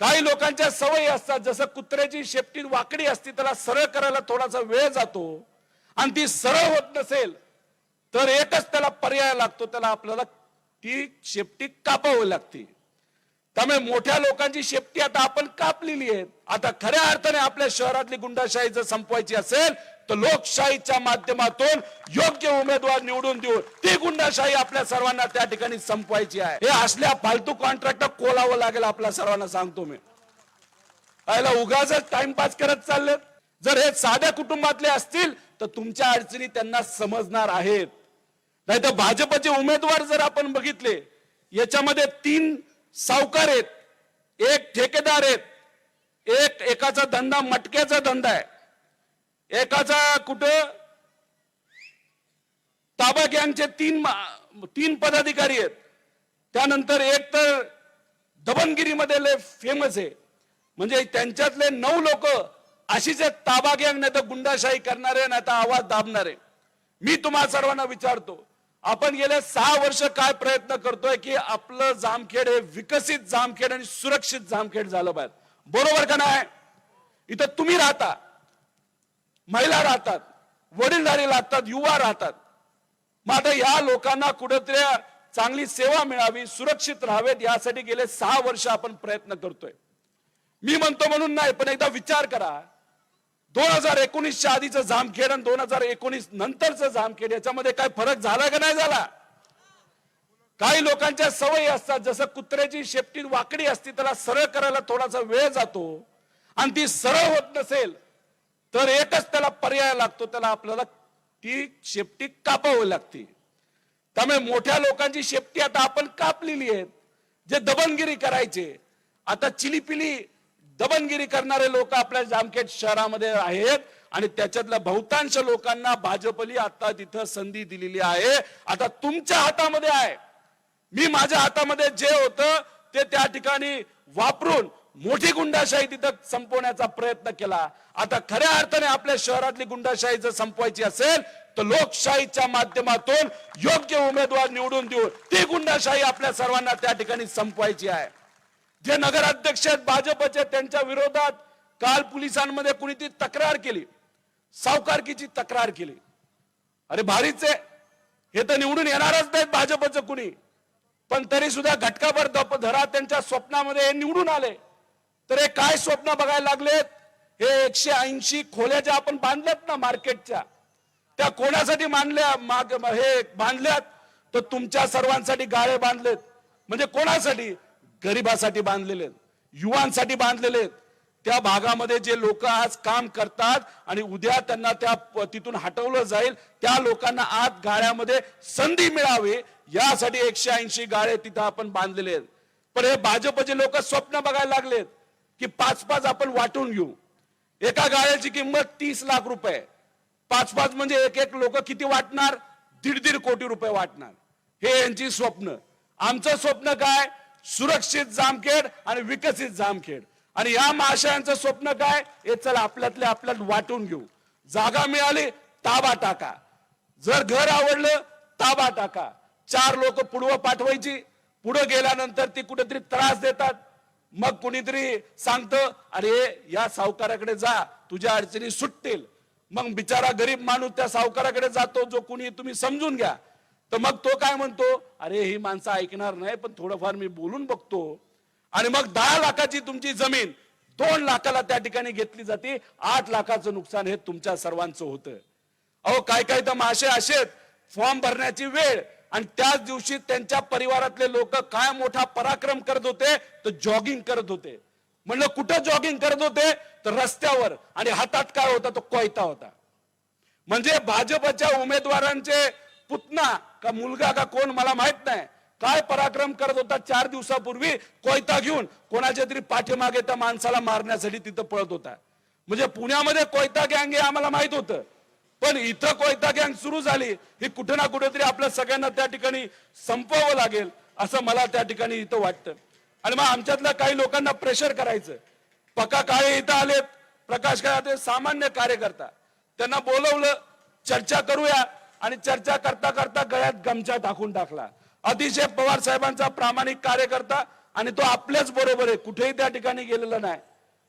काही लोकांच्या सवयी असतात जसं कुत्र्याची शेपटी वाकडी असते त्याला सरळ करायला थोडासा वेळ जातो आणि ती सरळ होत नसेल तर एकच त्याला पर्याय लागतो त्याला आपल्याला ती शेपटी कापावी लागते. त्यामुळे मोठ्या लोकांची शेपटी आता आपण कापलेली आहे आता खऱ्या अर्थाने आपल्या शहरातली गुंडाशाही जर संपवायची असेल तर लोकशाहीच्या माध्यमातून योग्य उमेदवार निवडून देऊन ती गुंडाशाही आपल्या सर्वांना त्या ठिकाणी संपवायची आहे. हे असल्या फालतू कॉन्ट्रॅक्ट कोलावं लागेल आपल्या सर्वांना सांगतो मी. याला उगाच टाइमपास करत चालले जर हे साध्या कुटुंबातले असतील तर तुमच्या अडचणी त्यांना समजणार आहेत. नाही तर भाजपचे उमेदवार जर आपण बघितले याच्यामध्ये तीन सावकार आहेत. एक ठेकेदार आहेत. एक एकाचा धंदा मटक्याचा धंदा आहे. एकाचा कुठं? ताबा गँगचे तीन तीन पदाधिकारी आहेत. त्यानंतर एक तर दबनगिरीमध्ये लय फेमस आहे. म्हणजे त्यांच्यातले नऊ लोक अशीच आहेत ताबा गँग नाही तर गुंडाशाही करणारे नाही तर आवाज दाबणारे. मी तुम्हा सर्वांना विचारतो आपण गेले सहा वर्ष काय प्रयत्न करतोय की आपलं जामखेड हे विकसित जामखेड आणि सुरक्षित जामखेड झालं पाहिजे. बरोबर का नाही? इथं तुम्ही राहता. महिला राहतात वडीलधारी राहतात युवा राहतात. मग आता या लोकांना कुठेतरी चांगली सेवा मिळावी सुरक्षित राहावेत यासाठी गेले सहा वर्ष आपण प्रयत्न करतोय. मी म्हणतो म्हणून नाही पण एकदा विचार करा. दोन हजार एकोणीसच्या आधीचं जामखेड आणि दोन हजार एकोणीस नंतरचं जामखेड याच्यामध्ये काय फरक झाला का नाही झाला? काही लोकांच्या सवयी असतात जसं कुत्र्याची शेपटी वाकडी असती त्याला सरळ करायला थोडासा वेळ जातो. आणि ती सरळ होत नसेल तर एकच त्याला पर्याय लागतो त्याला आपल्याला ती शेपटी कापावी लागते. त्यामुळे मोठ्या लोकांची शेपटी आता आपण कापलेली आहे जे दबनगिरी करायचे. आता चिलीपिली दबनगिरी करणारे लोक आपल्या जामखेड शहरामध्ये आहेत आणि त्याच्यातल्या बहुतांश लोकांना भाजपली आता तिथं संधी दिलेली आहे. आता तुमच्या हातामध्ये आहे. मी माझ्या हातामध्ये जे होतं ते त्या ठिकाणी वापरून मोठी गुंडाशाही तिथं संपवण्याचा प्रयत्न केला. आता खऱ्या अर्थाने आपल्या शहरातली गुंडाशाही जर संपवायची असेल तर लोकशाहीच्या माध्यमातून योग्य उमेदवार निवडून देऊन ती गुंडाशाही आपल्या सर्वांना त्या ठिकाणी संपवायची आहे. जे नगराध्यक्ष आहेत भाजपचे त्यांच्या विरोधात काल पोलिसांमध्ये कुणी ती तक्रार केली. सावकारकीची तक्रार केली. अरे भारीच आहे. हे तर निवडून येणारच नाहीत भाजपचं कुणी. पण तरी सुद्धा घटकाभर धरा त्यांच्या स्वप्नामध्ये हे निवडून आले. तर हे काय स्वप्न बघायला लागलेत? हे एकशे ऐंशी खोल्या ज्या आपण बांधल्यात ना मार्केटच्या त्या कोणासाठी मानल्या माग हे बांधल्यात? तर तुमच्या सर्वांसाठी गाळे बांधलेत. म्हणजे कोणासाठी? गरिबासाठी बांधलेले युवांसाठी बांधलेले आहेत. त्या भागामध्ये जे लोक आज काम करतात आणि उद्या त्यांना त्या प- तिथून हटवलं जाईल त्या लोकांना आत गाळ्यामध्ये संधी मिळावी यासाठी एकशे ऐंशी गाळे तिथं आपण बांधलेले आहेत. पण हे भाजपचे लोक स्वप्न बघायला लागलेत की पाच पाच आपण वाटून घेऊ. एका गाळ्याची किंमत तीस लाख रुपये. पाच पाच म्हणजे एक एक लोक किती वाटणार? दीड दीड कोटी रुपये वाटणार. हे यांची स्वप्न. आमचं स्वप्न काय? सुरक्षित जामखेड आणि विकसित जामखेड. आणि या महाशयांचं स्वप्न काय? हे चला आपल्यातले आपल्यात वाटून घेऊ. जागा मिळाली ताबा टाका. जर घर आवडलं ताबा टाका. चार लोक पुढवं पाठवायची. पुढे गेल्यानंतर ती कुठेतरी त्रास देतात. मग कुणीतरी सांगतं अरे या सावकाराकडे जा तुझ्या अडचणी सुटतील. मग बिचारा गरीब माणूस त्या सावकाराकडे जातो जो कुणी तुम्ही समजून घ्या. तर मग तो काय म्हणतो अरे ही माणसं ऐकणार नाही पण थोडंफार मी बोलून बघतो. आणि मग दहा लाखाची तुमची जमीन दोन लाखाला त्या ठिकाणी घेतली जाते. आठ लाखाचं नुकसान हे तुमच्या सर्वांचं होतं. अहो काय काय तर मासे असे फॉर्म भरण्याची वेळ आणि त्याच दिवशी त्यांच्या परिवारातले लोक काय मोठा पराक्रम करत होते तर जॉगिंग करत होते. म्हणलं कुठं जॉगिंग करत होते? तर रस्त्यावर. आणि हातात काय होता? तो कोयता होता. म्हणजे भाजपच्या उमेदवारांचे पुतना का मुलगा का कोण मला माहीत नाही. काय पराक्रम करत होता चार दिवसापूर्वी? कोयता घेऊन. कोणाच्या तरी पाठीमागे त्या माणसाला मारण्यासाठी तिथं पळत होता. म्हणजे पुण्यामध्ये कोयता गँग हे आम्हाला माहीत होतं. पण इथं कोयता गँग सुरू झाली ही कुठे ना कुठेतरी आपल्या सगळ्यांना त्या ठिकाणी संपवावं लागेल असं मला त्या ठिकाणी इथं वाटतं. आणि मग आमच्यातल्या काही लोकांना प्रेशर करायचं. पका काळे इथं आलेत प्रकाश काळे सामान्य कार्यकर्ता. त्यांना बोलवलं चर्चा करूया आणि चर्चा करता करता गळ्यात गमछा टाकून टाकला. अतिशय पवार साहेबांचा प्रामाणिक कार्यकर्ता आणि तो आपल्याच बरोबर आहे कुठेही त्या ठिकाणी गेलेला नाही.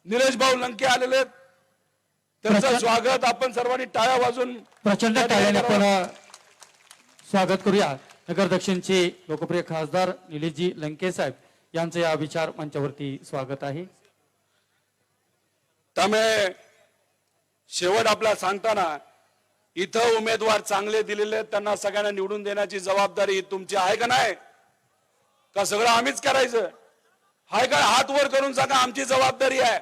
निलेश भाऊ लंके आलेले आहेत. त्यांचं स्वागत आपण सर्वांनी टाळ्या वाजून प्रचंड टाळ्याने. आपण स्वागत करूया. नगर दक्षिणचे लोकप्रिय खासदार निलेशजी लंके साहेब यांचं या विचार मंचावरती स्वागत आहे. त्यामुळे शेवट आपला सांगताना इथं उमेदवार चांगले दिलेले त्यांना सगळ्यांना निवडून देण्याची जबाबदारी तुमची आहे का नाही? का सगळं आम्हीच करायचं? हाय का हात वर करून सांगा आमची जबाबदारी आहे.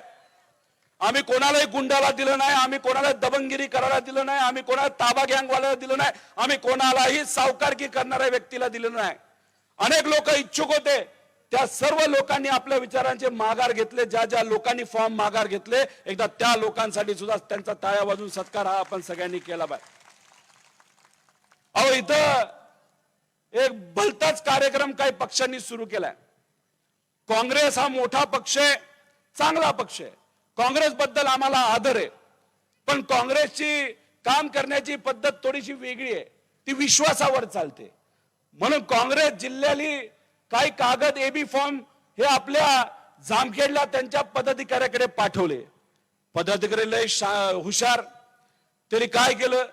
आम्ही कोणालाही गुंडाला दिलं नाही आम्ही कोणाला दबंगिरी करायला दिलं नाही आम्ही कोणाला ताबा गँगवाल्याला दिलं नाही आम्ही कोणालाही सावकारकी करणाऱ्या व्यक्तीला दिलं नाही. अनेक लोक इच्छुक होते. त्या सर्व लोकांनी आपल्या विचारांचे माघार घेतले ज्या ज्या लोकांनी फॉर्म माघार घेतले एकदा त्या लोकांसाठी सुद्धा त्यांचा ताळ्या वाजून सत्कार हा आपण सगळ्यांनी केला पाहिजे. अहो इथं एक भलताच कार्यक्रम काही पक्षांनी सुरू केलाय. काँग्रेस हा मोठा पक्ष आहे चांगला पक्ष आहे. काँग्रेस बद्दल आम्हाला आदर आहे. पण काँग्रेसची काम करण्याची पद्धत थोडीशी वेगळी आहे. ती विश्वासावर चालते. म्हणून काँग्रेस जिल्ह्याली काही कागद एबी फॉर्म हे आपल्या जामखेडला त्यांच्या पदाधिकाऱ्याकडे पाठवले. पदाधिकारी लय हुशार. त्यांनी काय केलं?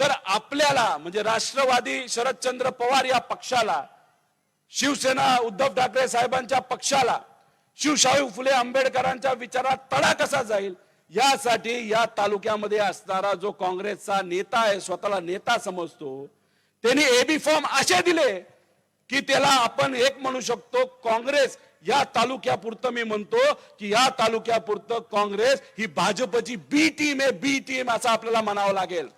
तर आपल्याला म्हणजे राष्ट्रवादी शरदचंद्र पवार या पक्षाला शिवसेना उद्धव ठाकरे साहेबांच्या पक्षाला शिवशाही फुले आंबेडकरांच्या विचारात तडा कसा जाईल? यासाठी या तालुक्यामध्ये असणारा जो काँग्रेसचा नेता आहे स्वतःला नेता समजतो. त्यांनी एबी फॉर्म असे दिले की त्याला आपण एक म्हणू शकतो काँग्रेस या तालुक्यापुरतं मी म्हणतो की या तालुक्यापुरतं काँग्रेस ही भाजपची बी टीम आहे बी टीम असं आपल्याला म्हणावं लागेल.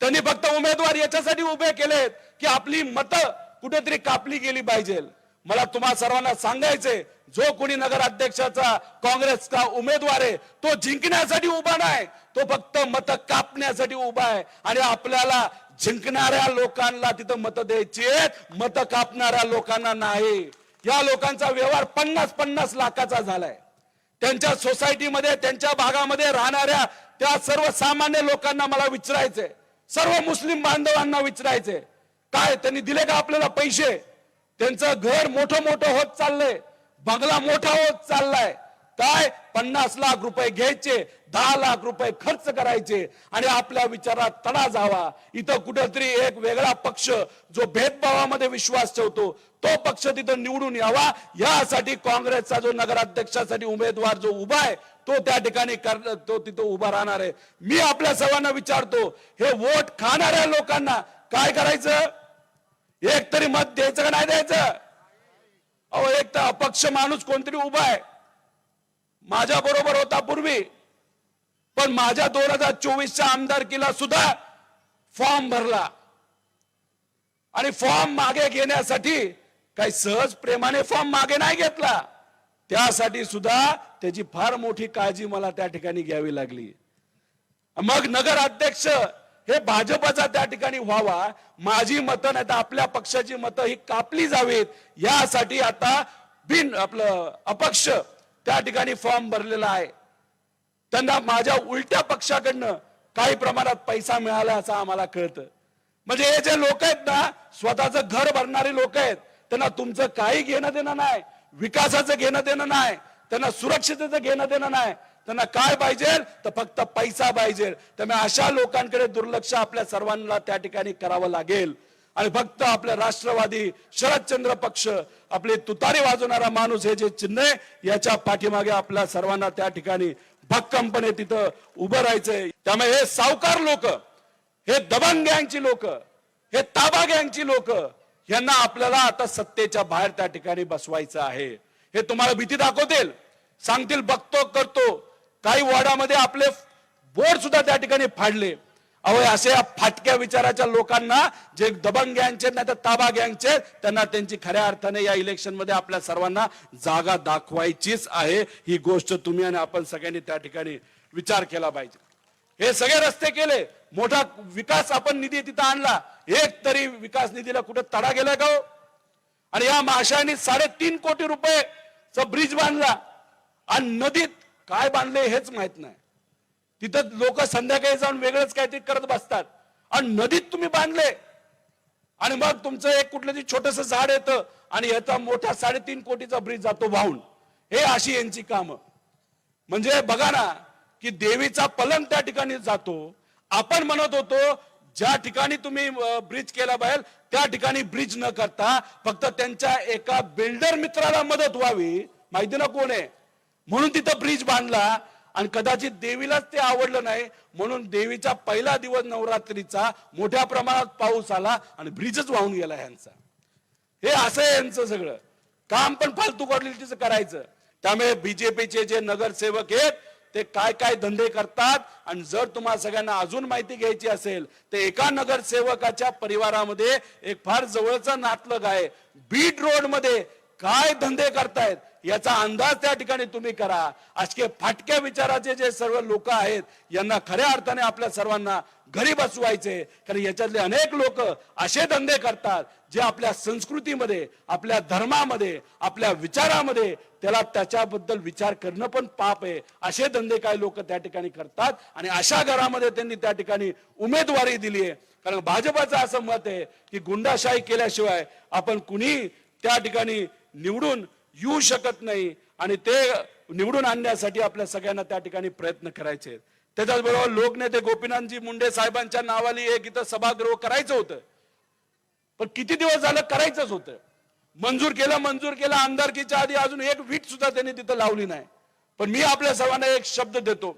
त्यांनी फक्त उमेदवार याच्यासाठी उभे केलेत की आपली मतं कुठेतरी कापली गेली पाहिजे मला तुम्हा सर्वांना सांगायचंय जो कोणी नगर अध्यक्षाचा काँग्रेसचा उमेदवार आहे तो जिंकण्यासाठी उभा नाही. तो फक्त मत कापण्यासाठी उभा आहे. आणि आपल्याला जिंकणाऱ्या लोकांना तिथं मत द्यायची आहेत. मत कापणाऱ्या लोकांना नाही. या लोकांचा व्यवहार पन्नास पन्नास लाखाचा झालाय. त्यांच्या सोसायटीमध्ये त्यांच्या भागामध्ये राहणाऱ्या त्या सर्व सामान्य लोकांना मला विचारायचंय. सर्व मुस्लिम बांधवांना विचारायचंय. काय त्यांनी दिले का आपल्याला पैसे? त्यांचं घर मोठं मोठं होत चाललंय. बंगला मोठा होत चाललाय. काय? पन्नास लाख रुपये घ्यायचे दहा लाख रुपये खर्च करायचे आणि आपल्या विचारात तडा जावा. इथं कुठेतरी एक वेगळा पक्ष जो भेदभावामध्ये विश्वास ठेवतो तो पक्ष तिथं निवडून यावा. यासाठी काँग्रेसचा जो नगराध्यक्षासाठी उमेदवार जो उभा आहे तो त्या ठिकाणी तो तिथं उभा राहणार आहे. मी आपल्या सर्वांना विचारतो हे वोट खाणाऱ्या लोकांना काय करायचं? एक तरी मत द्यायचं का नाही द्यायचं? अहो एक तर अपक्ष माणूस कोणतरी उभा आहे. माझ्या बरोबर होता पूर्वी. पण माझ्या दोन हजार चोवीसच्या आमदारकीला सुद्धा फॉर्म भरला. आणि फॉर्म मागे घेण्यासाठी काही सहज प्रेमाने फॉर्म मागे नाही घेतला. त्यासाठी सुद्धा त्याची फार मोठी काळजी मला त्या ठिकाणी घ्यावी लागली. मग नगर अध्यक्ष हे भाजपचा त्या ठिकाणी व्हावा माझी मतं नाही तर आपल्या पक्षाची मतं ही कापली जावीत. यासाठी आता बिन आपलं अपक्ष त्या ठिकाणी फॉर्म भरलेला आहे. त्यांना माझ्या उलट्या पक्षाकडनं काही प्रमाणात पैसा मिळाला असं आम्हाला कळतं. म्हणजे हे जे लोक आहेत ना स्वतःचं घर भरणारे लोक आहेत त्यांना तुमचं काही घेणं देणं नाही विकासाचं घेणं देणं नाही त्यांना सुरक्षिततेचं घेणं देणं नाही. त्यांना काय पाहिजे? तर फक्त पैसा पाहिजे. त्यामुळे अशा लोकांकडे दुर्लक्ष आपल्या सर्वांना त्या ठिकाणी करावं लागेल. आणि फक्त आपल्या राष्ट्रवादी शरदचंद्र पक्ष आपली तुतारी वाजवणारा माणूस हे जे चिन्ह आहे याच्या पाठीमागे आपल्या सर्वांना त्या ठिकाणी भक्कमपणे तिथं उभं राहायचंय. त्यामुळे हे सावकार लोक हे दबंग गँगची लोक हे ताबा गँगची लोक यांना आपल्याला आता सत्तेच्या बाहेर त्या ठिकाणी बसवायचं आहे. हे तुम्हाला भीती दाखवतील. सांगतील बघतो करतो. काही वॉर्डामध्ये आपले बोर्ड सुद्धा त्या ठिकाणी फाडले. अहो असे या फाटक्या विचाराच्या लोकांना जे दबंग गँगचे नाही तर ताबा गँगचे त्यांना त्यांची खऱ्या अर्थाने या इलेक्शनमध्ये आपल्या सर्वांना जागा दाखवायचीच आहे. ही गोष्ट तुम्ही आणि आपण सगळ्यांनी त्या ठिकाणी विचार केला पाहिजे. हे सगळे रस्ते केले. मोठा विकास आपण निधी तिथं आणला. एक तरी विकास निधीला कुठे तडा गेला का हो? आणि या माशांनी साडेतीन कोटी रुपये ब्रिज बांधला. आणि नदीत काय बांधले हेच माहीत नाही. तिथं लोक संध्याकाळी जाऊन वेगळंच काहीतरी करत बसतात. आणि नदीत तुम्ही बांधले. आणि मग तुमचं एक कुठलं तरी छोटस झाड येतं आणि याचा मोठा साडेतीन कोटीचा ब्रिज जातो वाहून. हे अशी यांची कामं. म्हणजे बघा ना की देवीचा पलंग त्या ठिकाणी जातो. आपण म्हणत होतो ज्या ठिकाणी तुम्ही ब्रिज केला पाहिजे त्या ठिकाणी ब्रिज न करता फक्त त्यांच्या एका बिल्डर मित्राला मदत व्हावी. माहिती ना कोण आहे? म्हणून तिथं ब्रिज बांधला आणि कदाचित देवीलाच ते आवडलं नाही. म्हणून देवीचा पहिला दिवस नवरात्रीचा मोठ्या प्रमाणात पाऊस आला आणि ब्रिजच वाहून गेला यांचा हे असं आहे यांचं सगळं. काम पण फालतू क्वालिटीचं करायचं. त्यामुळे बीजेपीचे जे नगरसेवक आहेत ते काय काय धंदे करतात आणि जर तुम्हाला सगळ्यांना अजून माहिती घ्यायची असेल तर एका नगरसेवकाच्या परिवारामध्ये एक फार जवळचा नातलग आहे. बीट रोडमध्ये काय धंदे करतायत? याचा अंदाज त्या ठिकाणी तुम्ही करा. अशके फाटक्या विचाराचे जे सर्व लोक आहेत यांना खऱ्या अर्थाने आपल्या सर्वांना घरी बसवायचे. कारण याच्यातले अनेक लोक असे धंदे करतात जे आपल्या संस्कृतीमध्ये आपल्या धर्मामध्ये आपल्या विचारामध्ये त्याला त्याच्याबद्दल विचार करणं पण पाप आहे. असे धंदे काही लोक त्या ठिकाणी करतात आणि अशा घरामध्ये त्यांनी त्या ठिकाणी उमेदवारी दिली आहे. कारण भाजपाचं असं मत आहे की गुंडाशाही केल्याशिवाय आपण कुणी त्या ठिकाणी निवडून येऊ शकत नाही आणि ते निवडून आणण्यासाठी आपल्या सगळ्यांना त्या ठिकाणी प्रयत्न करायचे त्याच्याचबरोबर लोकनेते गोपीनाथजी मुंडे साहेबांच्या नावाली एक इथं सभागृह करायचं होतं. पण किती दिवस झालं करायचंच होतं. मंजूर केलं मंजूर केलं आमदारकीच्या आधी अजून एक वीट सुद्धा त्यांनी तिथं लावली नाही. पण मी आपल्या सर्वांना एक शब्द देतो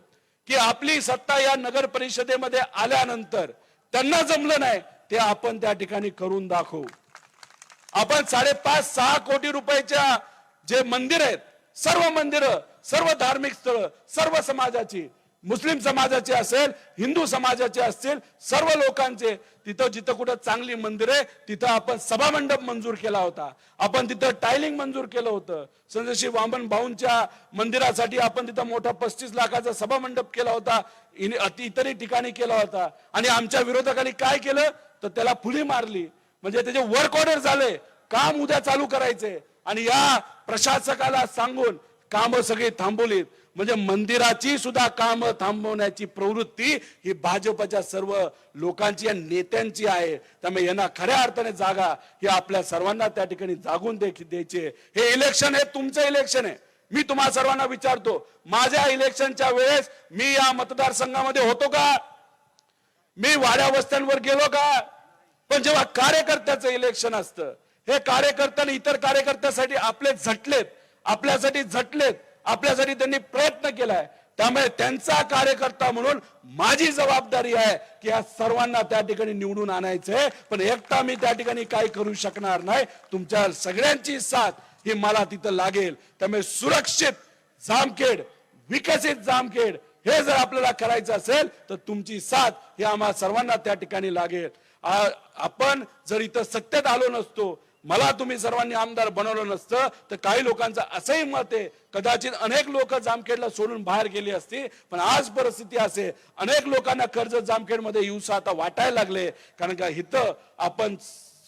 की आपली सत्ता या नगर परिषदेमध्ये आल्यानंतर त्यांना जमलं नाही ते आपण त्या ठिकाणी करून दाखवू. आपण साडेपाच सहा कोटी रुपयाच्या जे मंदिर आहेत सर्व मंदिरं सर्व धार्मिक स्थळ सर्व समाजाची मुस्लिम समाजाचे असेल हिंदू समाजाचे असतील सर्व लोकांचे तिथं जिथं कुठं चांगली मंदिर आहे तिथं आपण सभामंडप मंजूर केला होता. आपण तिथं टायलिंग मंजूर केलं होतं. संजयशी वामन भाऊंच्या मंदिरासाठी आपण तिथं मोठा पस्तीस लाखाचा सभामंडप केला होता अति- इतरही ठिकाणी केला होता. आणि आमच्या विरोधकांनी काय केलं? तर त्याला फुली मारली. म्हणजे त्याचे वर्क ऑर्डर झाले. काम उद्या चालू करायचे. आणि या प्रशासकाला सांगून काम सगळी थांबवलीत. म्हणजे मंदिराची सुद्धा काम थांबवण्याची प्रवृत्ती ही भाजपच्या सर्व लोकांची आणि नेत्यांची आहे. त्यामुळे यांना खऱ्या अर्थाने जागा ही आपल्या सर्वांना त्या ठिकाणी जागून देखील द्यायची हे इलेक्शन हे तुमचं इलेक्शन आहे. मी तुम्हा सर्वांना विचारतो माझ्या इलेक्शनच्या वेळेस मी या मतदारसंघामध्ये होतो का? मी वाड्या वस्त्यांवर गेलो का? पण जेव्हा कार्यकर्त्याचं इलेक्शन असतं हे कार्यकर्त्यांनी इतर कार्यकर्त्यासाठी आपले झटलेत आपल्यासाठी झटलेत आपल्यासाठी त्यांनी प्रयत्न केलाय. त्यामुळे त्यांचा कार्यकर्ता म्हणून माझी जबाबदारी आहे की या सर्वांना त्या ठिकाणी निवडून आणायचंय. पण एकटा मी त्या ठिकाणी काय करू शकणार नाही. तुमच्या सगळ्यांची साथ ही मला तिथं लागेल. त्यामुळे सुरक्षित जामखेड विकसित जामखेड हे जर आपल्याला करायचं असेल तर तुमची साथ ही आम्हाला सर्वांना त्या ठिकाणी लागेल. आपण जर इथं सत्तेत आलो नसतो मला तुम्ही सर्वांनी आमदार बनवलं नसतं तर काही लोकांचं असंही मत आहे कदाचित अनेक लोक जामखेडला सोडून बाहेर गेली असती पण आज परिस्थिती असे अनेक लोकांना कर्ज जामखेडमध्ये युसा आता वाटायला लागले कारण का इथं आपण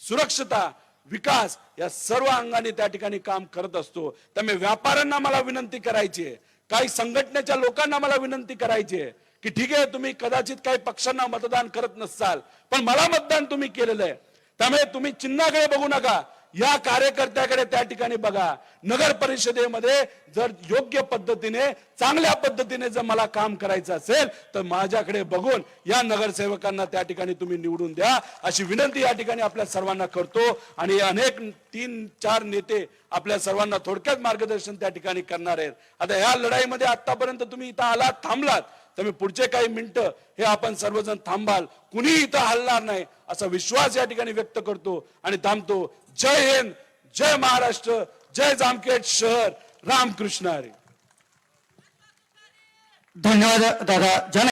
सुरक्षता विकास या सर्व अंगाने त्या ठिकाणी काम करत असतो. त्यामुळे व्यापाऱ्यांना मला विनंती करायची आहे काही संघटनेच्या लोकांना मला विनंती करायची आहे की ठीक आहे तुम्ही कदाचित काही पक्षांना मतदान करत नसाल पण मला मतदान तुम्ही केलेलं आहे. त्यामुळे तुम्ही चिन्हाकडे बघू नका. या कार्यकर्त्याकडे त्या ठिकाणी बघा. नगर परिषदेमध्ये जर योग्य पद्धतीने चांगल्या पद्धतीने जर मला काम करायचं असेल तर माझ्याकडे बघून या नगरसेवकांना त्या ठिकाणी तुम्ही निवडून द्या. अशी विनंती या ठिकाणी आपल्या सर्वांना करतो. आणि अनेक तीन चार नेते आपल्या सर्वांना थोडक्यात मार्गदर्शन त्या ठिकाणी करणार आहेत. आता या लढाईमध्ये आतापर्यंत तुम्ही इथं आलात थांबलात. त्यामुळे पुढचे काही मिनिटं हे आपण सर्वजण थांबाल. कुणी इथं हलणार नाही असा विश्वास या ठिकाणी व्यक्त करतो आणि थांबतो. जय हिंद जय महाराष्ट्र जय जामखेड शहर. रामकृष्ण हरी. धन्यवाद दादा. जन